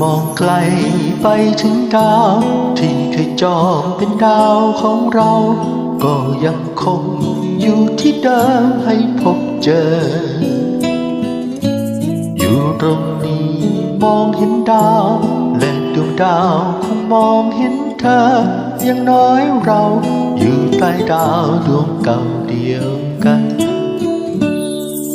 มองไกลไปถึงดาว ที่เคยจองเป็นดาวของเรา ก็ยังคงอยู่ที่เดิมให้พบเจอ อยู่ตรงนี้มองเห็นดาว และดวงดาวคงมองเห็นเธอ อย่างน้อยเราอยู่ใต้ดาวดวงเก่าเดียวกัน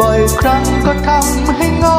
บ่อยครั้งก็ทำให้เหงา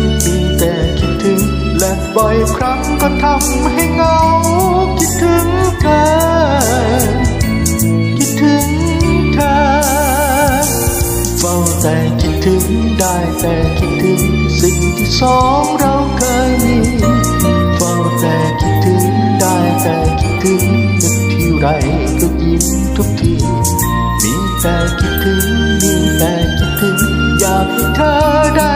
บ่อยครั้งก็ทำให้เหงา คิดถึงเธอ คิดถึงเธอ เฝ้าแต่คิดถึงได้แต่คิดถึงสิ่งที่สองเราเคยมีเฝ้าแต่คิดถึงได้แต่คิดถึงนึกที่ไรก็ยิ้มทุกทีมีแต่คิดถึงมีแต่คิดถึงอยากให้เธอได้